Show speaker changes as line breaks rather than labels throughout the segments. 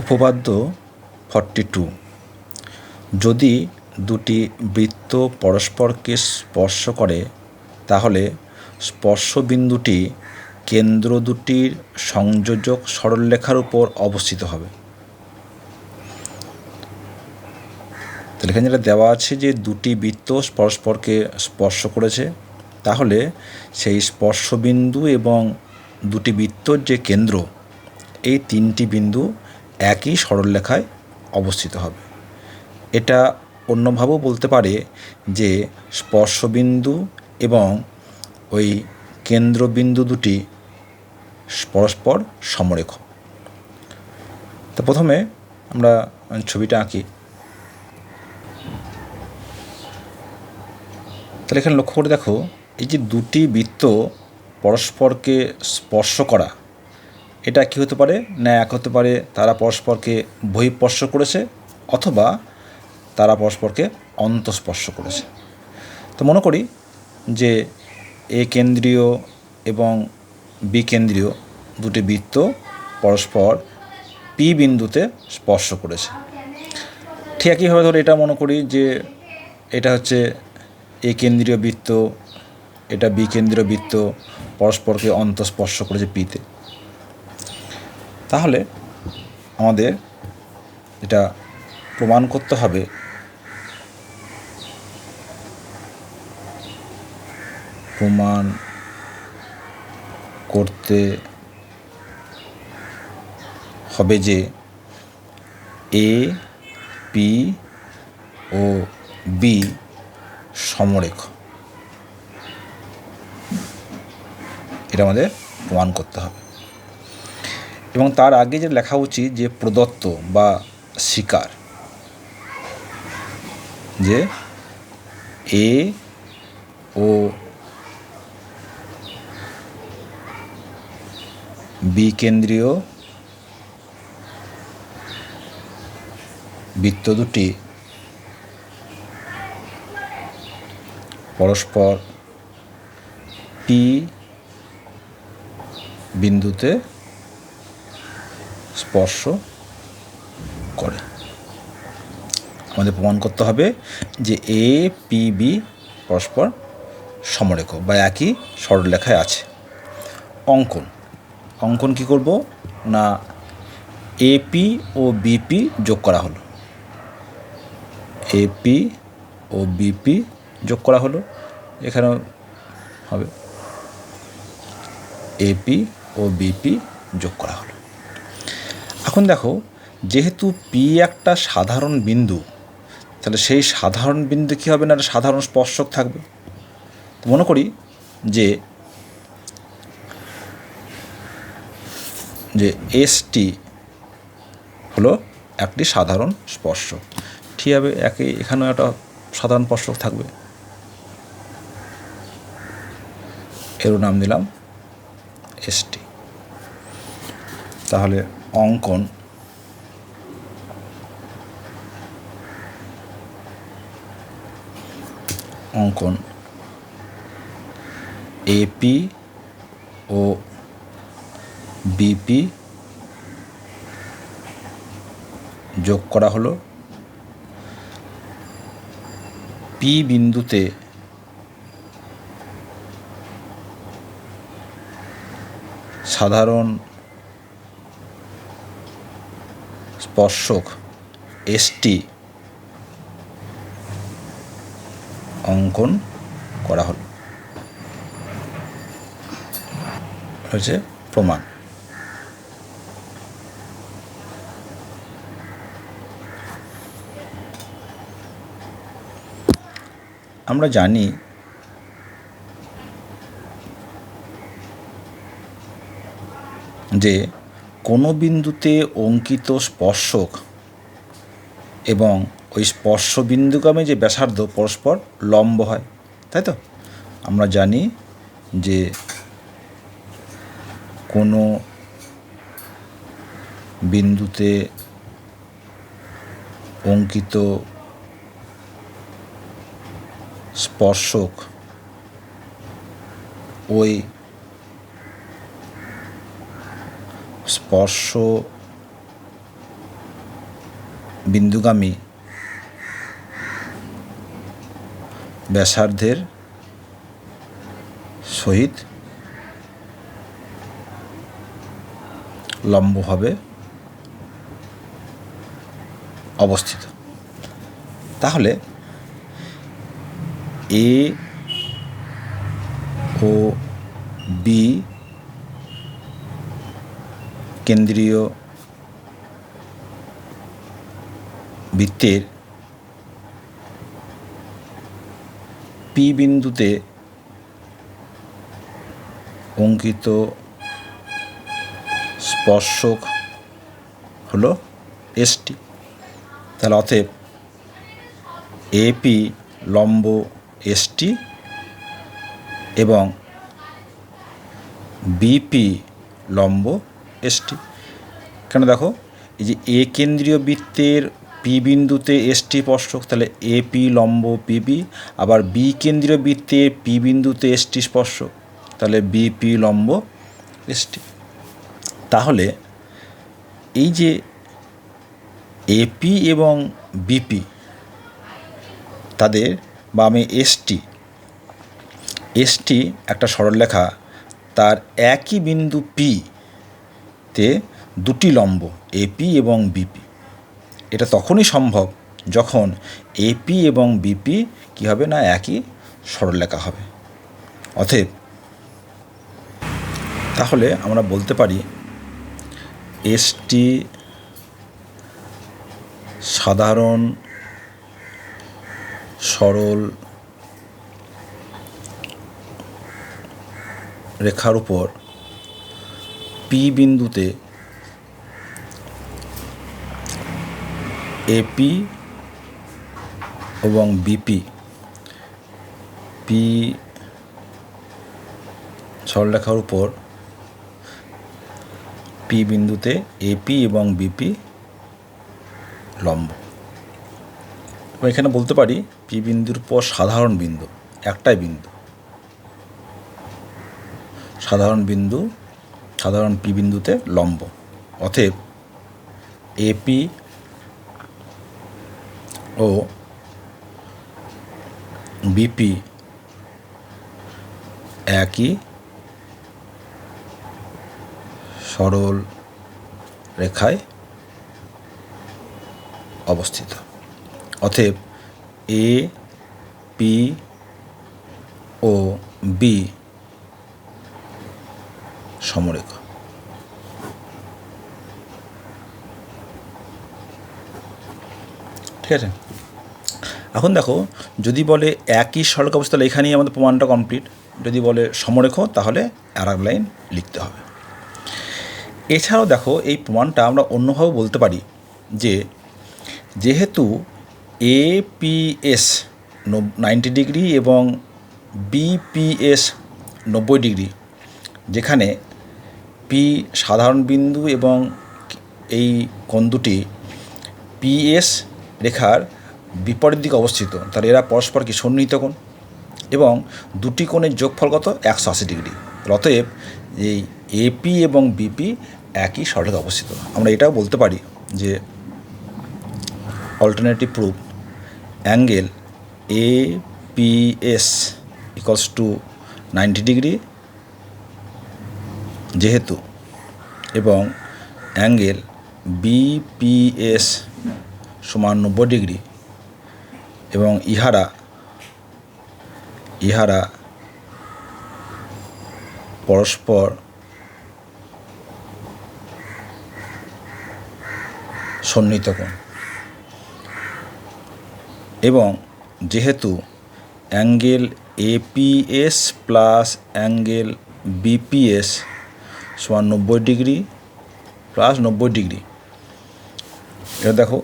উপপাদ্য forty two. যদি দুটি বৃত্ত পরস্পরকে স্পর্শ করে, তাহলে স্পর্শবিন্দুটি কেন্দ্র দুটির সংযোজক সরলরেখার উপর অবস্থিত হবে। তাহলে এখানে যেটা দেওয়া আছে যে দুটি বৃত্ত পরস্পরকে স্পর্শ করেছে, তাহলে সেই স্পর্শবিন্দু এবং দুটি বৃত্তর যে কেন্দ্র, এই তিনটি বিন্দু একই সরলরেখায় অবস্থিত হবে। এটা অন্যভাবেও বলতে পারে যে স্পর্শবিন্দু এবং ওই কেন্দ্রবিন্দু দুটি পরস্পর সমরেখ। তো প্রথমে আমরা ছবিটা আঁকি। তাহলে এখানে লক্ষ্য করে দেখো, এই যে দুটি বৃত্ত পরস্পরকে স্পর্শ করা এটা কী হতে পারে? না এক হতে পারে। তারা পরস্পরকে বহিঃস্পর্শ করেছে অথবা তারা পরস্পরকে অন্তঃস্পর্শ করেছে। তো মনে করি যে এ কেন্দ্রীয় এবং বি কেন্দ্রীয় দুটি বৃত্ত পরস্পর পি বিন্দুতে স্পর্শ করেছে। ঠিক একইভাবে ধরে এটা মনে করি যে এটা হচ্ছে এ কেন্দ্রীয় বৃত্ত, এটা বি কেন্দ্রীয় বৃত্ত, পরস্পরকে অন্তঃস্পর্শ করেছে পিতে তাহলে আমাদের এটা প্রমাণ করতে হবে। প্রমাণ করতে হবে যে এ পি ও বি সমরেখ। এটা আমাদের প্রমাণ করতে হবে। এবং তার আগে যে লেখা উচিত যে প্রদত্ত বা শিকার যে এ ও বি কেন্দ্রীয় বৃত্ত দুটি পরস্পর পি বিন্দুতে স্পর্শ করে। আমাদের প্রমাণ করতে হবে যে এ পি বি পরস্পর সমরেখ বা একই সরলরেখায় আছে। অঙ্কন। অঙ্কন কি করব? না এপি ও বিপি যোগ করা হলো। এপি ও বিপি যোগ করা হলো। এখানে হবে। এপি ও বিপি যোগ করা হলো। এখন দেখো, যেহেতু পি একটা সাধারণ বিন্দু, তাহলে সেই সাধারণ বিন্দু কী হবে না? একটা সাধারণ স্পর্শক থাকবে। মনে করি যে যে এসটি হলো একটি সাধারণ স্পর্শক। ঠিক হবে একই এখানেও একটা সাধারণ স্পর্শক থাকবে। এরও নাম দিলাম এসটি তাহলে অঙ্কন। অঙ্কন। এপি ও বিপি যোগ করা হলো। পি বিন্দুতে সাধারণ স্পর্শক এসটি অঙ্কন করা হল। হচ্ছে প্রমাণ। আমরা জানি যে কোনো বিন্দুতে অঙ্কিত স্পর্শক এবং ওই স্পর্শ বিন্দুগামী যে ব্যাসার্ধ পরস্পর লম্ব হয়, তাই তো? আমরা জানি যে কোনো বিন্দুতে অঙ্কিত স্পর্শক ওই স্পর্শ বিন্দুগামী ব্যাসার্ধের সহিত লম্বভাবে অবস্থিত। তাহলে এ ও বি কেন্দ্রীয় বৃত্তের পি বিন্দুতে অঙ্কিত স্পর্শক হলো এসটি। তাহলে অতএব এপি লম্ব এসটি এবং বিপি লম্ব এসটি। কেন দেখো, এই যে এ কেন্দ্রীয় বৃত্তের পি বিন্দুতে এসটি স্পর্শক, তাহলে এপি লম্ব পিবি আবার বি কেন্দ্রীয় বৃত্তে পি বিন্দুতে এসটি স্পর্শক, তাহলে বিপি লম্ব এসটি। তাহলে এই যে এপি এবং বিপি তাদের বা আমি এসটি এসটি একটা সরলরেখা, তার একই বিন্দু পি তে দুটি লম্ব এপি এবং বিপি এটা তখনই সম্ভব যখন এপি এবং বিপি কী হবে না একই সরলরেখা হবে। অতএব তাহলে আমরা বলতে পারি এসটি সাধারণ সরল রেখার উপর পি বিন্দুতে এপি এবং বিপি পি সরলরেখার উপর পি বিন্দুতে এপি এবং বিপি লম্ব। এখানে বলতে পারি পি বিন্দুর পর সাধারণ বিন্দু, একটাই বিন্দু। সাধারণ বিন্দু সাধারণ পি বিন্দুতে লম্ব। অতএব এপি ও বিপি একই সরল রেখায় অবস্থিত। অতএব এ পি ও বি সমরেখা। ঠিক আছে? এখন দেখো, যদি বলে একই সড়ক অবস্থা এখানেই আমাদের প্রমাণটা কমপ্লিট যদি বলে সমরেখ, তাহলে আর লাইন লিখতে হবে। এছাড়াও দেখো, এই প্রমাণটা আমরা অন্যভাবে বলতে পারি যে, যেহেতু A P S ninety degree এবং বিপিএস নব্বই ডিগ্রি যেখানে পি সাধারণ বিন্দু এবং এই কোণ দুটি পিএস রেখার বিপরীত দিকে অবস্থিত। তাহলে এরা পরস্পর কি সন্নিহিত কোণ? এবং দুটি কোণের যোগফল কত? একশো আশি ডিগ্রি। অতএব এই এপি এবং বিপি একই সরলরেখায় অবস্থিত। আমরা এটাও বলতে পারি যে alternative proof angle A P S equals to ninety degree যেহেতু এবং অ্যাঙ্গেল বিপিএস সমান নব্বই ডিগ্রি এবং ইহারা ইহারা পরস্পর সন্নিহিত কোণ। এবং যেহেতু angle A P S plus angle B P S সমান নব্বই ডিগ্রি প্লাস নব্বই ডিগ্রি। এটা দেখো,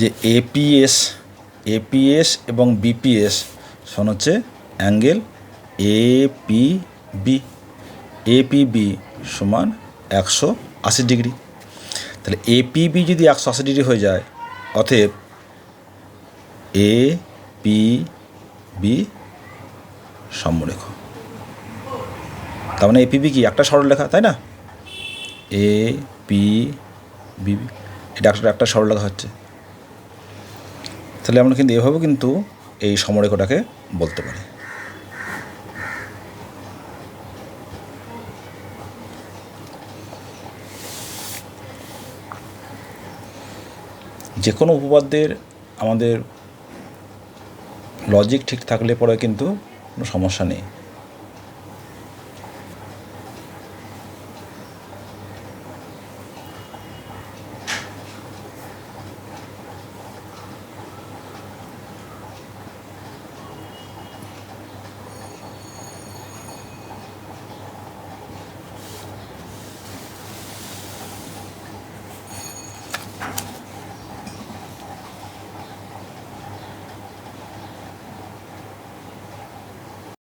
যে এপিএস এপিএস এবং বিপিএস সমান হচ্ছে অ্যাঙ্গেল এপিবি এপিবি সমান একশো আশি ডিগ্রি। তাহলে এপিবি যদি একশো আশি ডিগ্রি হয়ে যায়, অতএব এ পি বি সম্মরেখ তার মানে এপিবি কি? একটা সরলরেখা তাই না? এ পি বি এটা একটা একটা সরলরেখা হচ্ছে। তাহলে আমরা কিন্তু এভাবেও কিন্তু এই সমরেখাটাকে বলতে পারি। যে কোনো উপপাদ্যের আমাদের লজিক ঠিক থাকলে পরে কিন্তু কোনো সমস্যা নেই।